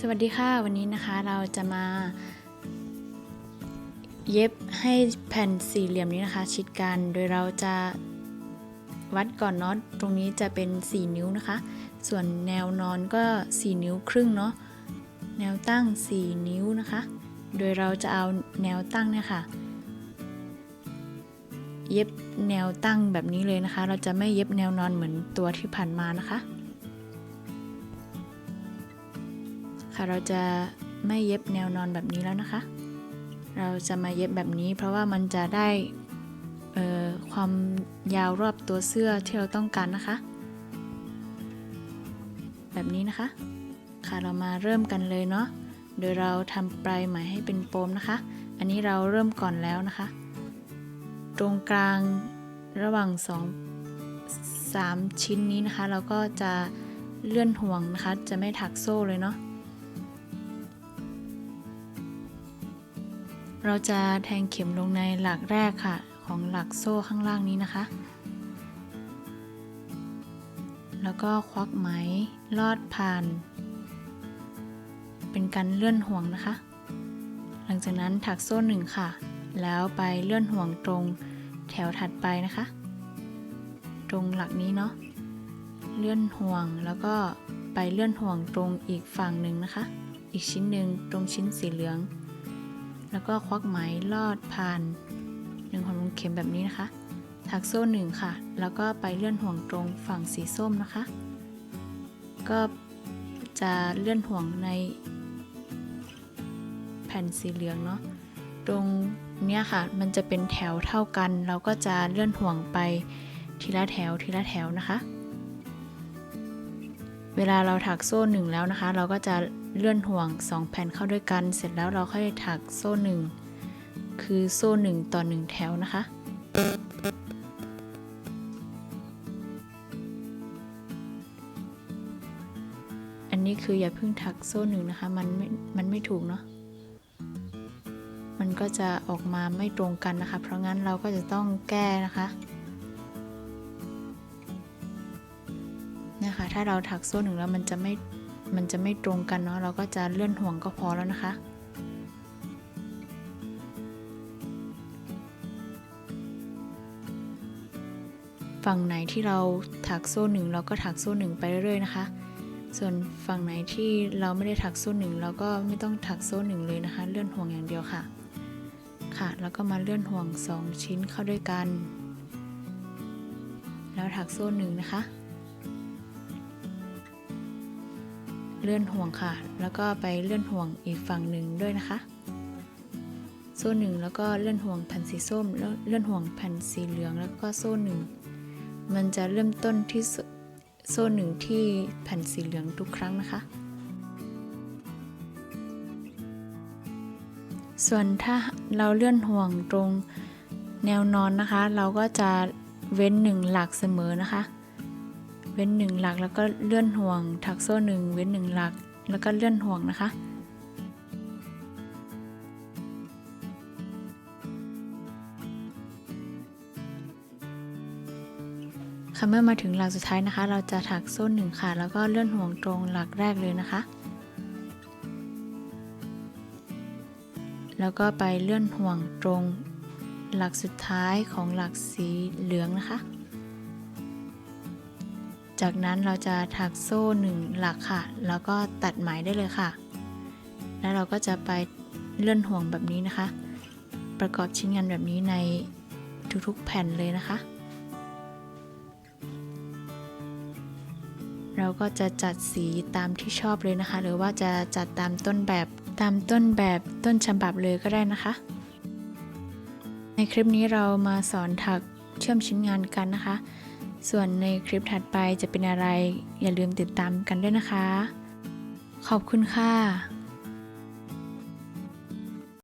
สวัสดีค่ะ วันนี้นะคะเราจะมาเย็บให้แผ่นสี่เหลี่ยมนี้นะคะ ชิดกันโดยเราจะวัดก่อนเนาะตรงนี้จะเป็น 4 นิ้วนะคะ ส่วนแนวนอนก็ 4 นิ้วครึ่งเนาะแนวตั้ง 4 นิ้วนะคะ โดยเราจะเอาแนวตั้งเนี่ยค่ะ เย็บแนวตั้งแบบนี้เลยนะคะ เราจะไม่เย็บแนวนอนเหมือนตัวที่ผ่านมานะคะ ค่ะเราจะไม่เย็บแนวนอนแบบนี้แล้วนะคะ เราจะมาเย็บแบบนี้ เพราะว่ามันจะได้ความยาวรอบตัวเสื้อที่เราต้องการนะคะ แบบนี้นะคะ ค่ะเรามาเริ่มกันเลยเนาะโดยเราทำปลายไหมให้เป็นปมนะคะ อันนี้เราเริ่มก่อนแล้วนะคะ ตรงกลางระหว่าง2 3ชิ้นนี้นะคะ เราก็จะเลื่อนห่วงนะคะ จะไม่ถักโซ่เลยเนาะ เราจะแทงเข็มลงในหลักแรกค่ะ ของหลักโซ่ข้างล่างนี้นะคะ แล้วก็ควักไหมลอดผ่าน เป็นการเลื่อนห่วงนะคะ หลังจากนั้นถักโซ่หนึ่งค่ะ แล้วไปเลื่อนห่วงตรงแถวถัดไปนะคะ ตรงหลักนี้เนาะเลื่อนห่วงแล้วก็ไปเลื่อนห่วงตรงอีกฝั่งหนึ่งนะคะ อีกชิ้นหนึ่งตรงชิ้นสีเหลือง แล้วก็ควักไหมลอดผ่านหนึ่งของลงเข็มแบบนี้นะคะ ถักโซ่หนึ่งค่ะ แล้วก็ไปเลื่อนห่วงตรงฝั่งสีส้มนะคะ ก็จะเลื่อนห่วงในแผ่นสีเหลืองเนาะ ตรงเนี้ยค่ะ มันจะเป็นแถวเท่ากัน เราก็จะเลื่อนห่วงไปทีละแถวทีละแถวนะคะ เวลาเราถักโซ่หนึ่งแล้วนะคะ เราก็จะเลื่อนห่วง 2 แผ่นเข้าด้วยกัน เสร็จแล้วเราค่อยถักโซ่1คือโซ่1ต่อ1แถวนะคะ อันนี้คืออย่าเพิ่งถักโซ่หนึ่งนะคะ มันไม่มันไม่ถูกเนาะมันก็จะออกมาไม่ตรงกันนะคะ เพราะงั้นเราก็จะต้องแก้นะคะ นะคะ ถ้าเราถักโซ่หนึ่งแล้วมันจะไม่ มันจะไม่ตรงกันเนาะ เราก็จะเลื่อนห่วงก็พอแล้วนะคะฝั่งไหนที่เราถักโซ่หนึ่งเราก็ถักโซ่หนึ่งไปเรื่อยๆนะคะ ส่วนฝั่งไหนที่เราไม่ได้ถักโซ่หนึ่งเราก็ไม่ต้องถักโซ่หนึ่งเลยนะคะ เลื่อนห่วงอย่างเดียวค่ะ ค่ะ แล้วก็มาเลื่อนห่วง 2 ชิ้นเข้าด้วยกัน แล้วถักโซ่หนึ่งนะคะ เลื่อนห่วงค่ะ แล้วก็ไปเลื่อนห่วงอีกฝั่งหนึ่งด้วยนะคะ โซ่หนึ่งแล้วก็เลื่อนห่วงแผ่นสีส้มแล้วเลื่อนห่วงแผ่นสีเหลืองแล้วก็โซ่หนึ่งมันจะเริ่มต้นที่โซ่หนึ่งที่แผ่นสีเหลืองทุกครั้งนะคะ ส่วนถ้าเราเลื่อนห่วงตรงแนวนอนนะคะ เราก็จะเว้นหนึ่งหลักเสมอนะคะ เว้นหนึ่งหลักแล้วก็เลื่อนห่วง ถักโซ่หนึ่งเว้นหนึ่งหลัก แล้วก็เลื่อนห่วงนะคะ ค่ะเมื่อมาถึงหลักสุดท้ายนะคะ เราจะถักโซ่หนึ่งค่ะ แล้วก็เลื่อนห่วงตรงหลักแรกเลยนะคะ แล้วก็ไปเลื่อนห่วงตรงหลักสุดท้ายของหลักสีเหลืองนะคะ จากนั้นเราจะถักโซ่หนึ่งหลักค่ะ แล้วก็ตัดไหมได้เลยค่ะ แล้วเราก็จะไปเลื่อนห่วงแบบนี้นะคะ ประกอบชิ้นงานแบบนี้ในทุกๆแผ่นเลยนะคะ เราก็จะจัดสีตามที่ชอบเลยนะคะ หรือว่าจะจัดตามต้นแบบตามต้นแบบต้นฉบับเลยก็ได้นะคะ ในคลิปนี้เรามาสอนถักเชื่อมชิ้นงานกันนะคะ ส่วนในคลิปถัดไปจะเป็นอะไร อย่าลืมติดตามกันด้วยนะคะ ขอบคุณค่ะ